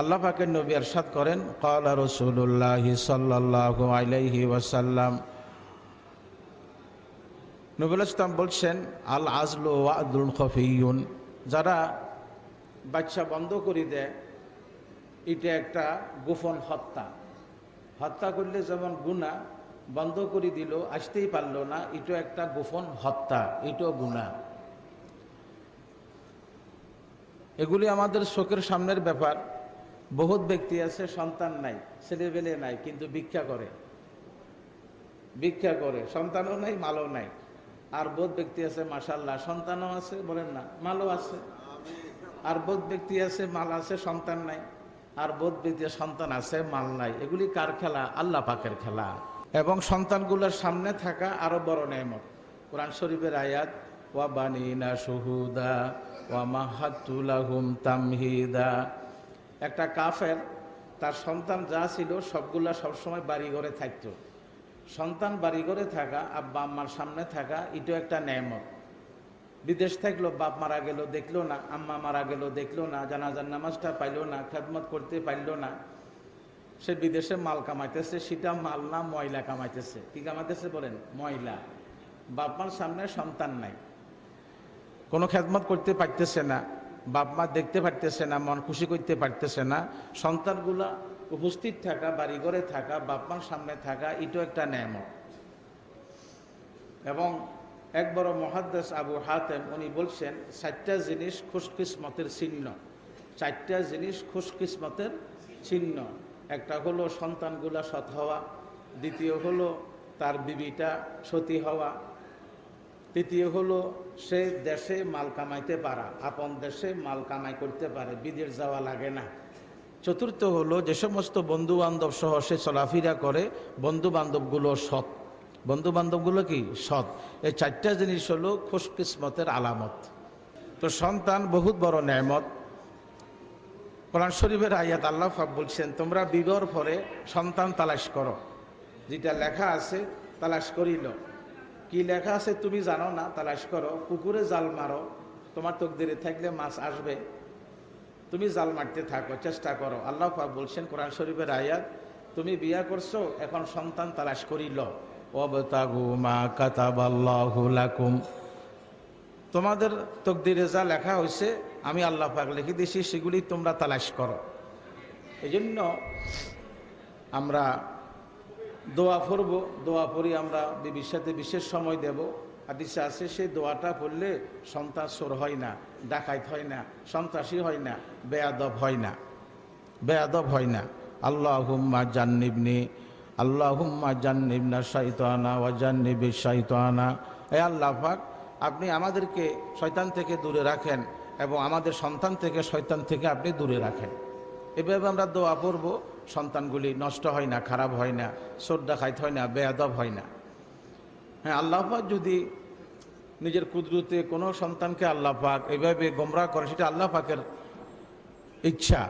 আল্লাহ পাকের নবী আরশাদ করেন কালা রসুল্লাহ সাল্লাহ আলাইহি ওয়াসাল্লাম। নবুল ইসলাম বলছেন, আল আজলু ওয়াদুল খফিউন যারা বাচ্চা বন্ধ করে দেয়, এটা একটা গোপন হত্যা। হত্যা করলে যেমন গুণা বন্ধ করে দিল, আসতেই পারল না এটা একটা গোপন হত্যা, এটাও গুণা এগুলি আমাদের শোকের সামনের ব্যাপার। বহুত ব্যক্তি আছে, সন্তান নাই ছেলেবেলে নাই, কিন্তু ভিক্ষা করে। ভিক্ষা করে, সন্তানও নাই, মালও নাই। আর বোধ ব্যক্তি আছে মাসাল্লাহ সন্তানও আছে, বলেন না, মালও আছে। আর বোধ ব্যক্তি আছে, মাল আছে, সন্তান নাই। আর বোধ ব্যক্তি সন্তান আছে, মাল নাই। এগুলি কার খেলা? আল্লাহ পাকের খেলা। এবং সন্তানগুলোর সামনে থাকা আরও বড় নেমত কোরআন শরীফের আয়াত, ওয়া বানিনা সুহুদা ওয়া মাহাতুলাহুম তামহিদা। একটা কাফের, তার সন্তান যা ছিল সবগুলা সবসময় বাড়ি ঘরে থাকতো। সন্তান বাড়ি ঘরে থাকা আব্বা আম্মার সামনে থাকা, এটাও একটা ন্যায়মত বিদেশ থাকল, বাপ মারা গেল, দেখল না, আম্মা মারা গেল, দেখল না, জানাজার নামাজটা পাইলো না, খেদমত করতে পারল না। সে বিদেশে মাল কামাইতেছে, সেটা মাল না, ময়লা কামাইতেছে। কি কামাইতেছে বলেন? ময়লা। বাপ মার সামনে সন্তান নাই। কোনো খেদমত করতে পারতেছে না। বাপ মা দেখতে পারতেছে না, মন খুশি করতে পারতেছে না, সন্তানগুলা উপস্থিত থাকা বাড়ি ঘরে থাকা বাপ মার সামনে থাকা, এটাও একটা নেমত এবং এক বড় মহাদ্দেশ আবু হাতেম, উনি বলছেন, চারটা জিনিস খুশকিসমতের চিহ্ন চারটা জিনিস খুশকিসমতের চিহ্ন একটা হলো সন্তানগুলা সৎ হওয়া, দ্বিতীয় হলো তার বিবিটা সতী হওয়া তৃতীয় হলো, সে দেশে মাল কামাইতে পারা, আপন দেশে মাল কামাই করতে পারে, বিদেশ যাওয়া লাগে না। চতুর্থ হলো, যে সমস্ত বন্ধু বান্ধব সহ সে চলাফেরা করে বন্ধু বান্ধবগুলো সৎ। বন্ধু বান্ধবগুলো কি? সৎ। এই চারটা জিনিস হলো খুশকিসমতের আলামত। তো সন্তান বহুত বড় ন্যামত। কোরআন শরীফের আয়াত আল্লাহ ফাব বলছেন, তোমরা বিগর পরে সন্তান তালাশ করো। যেটা লেখা আছে, তালাশ করিল। কি লেখা আছে তুমি জানো না? তালাশ করো। পুকুরে জাল মারো। তোমার তকদিরে থাকলে মাছ আসবে। তুমি জাল মারতে থাকো, চেষ্টা করো। আল্লাহ পাক বলছেন কোরআন শরীফের আয়াত, তুমি বিয়া করছ, এখন সন্তান তালাশ করিল ওয়াবতাগু মা তোমাদের তকদিরে যা লেখা হয়েছে আমি আল্লাহ পাক লিখে দিয়েছি সেগুলি তোমরা তালাশ করো। এই জন্য আমরা দোয়া পড়ব, দোয়া পড়ি আমরা বিবির সাথে বিশেষ সময় দেব। হাদিসে আছে সেই দোয়াটা পড়লে সন্তান চোর হয় না ডাকাইত হয় না, সন্ত্রাসী হয় না, বেয়াদব হয় না, বেয়াদব হয় না। আল্লাহ হুম্মা জান্নিবনি আল্লাহ হুম্মা জান্নিবনা শাইতানা ওয়া জান্নিবি শাইতানা। এ আল্লাহ পাক, আপনি আমাদেরকে শয়তান থেকে দূরে রাখেন এবং আমাদের সন্তান থেকে শয়তান থেকে আপনি দূরে রাখেন। এভাবে আমরা দোয়া পড়ব, সন্তানগুলি নষ্ট হয় না, খারাপ হয় না, শ্রদ্ধা খাইতে হয় না, বেয়াদব হয় না। হ্যাঁ আল্লাহপাক যদি নিজের কুদরতে কোনো সন্তানকে আল্লাহ পাক এভাবে গোমরা করে, সেটা আল্লাহ পাকের ইচ্ছা।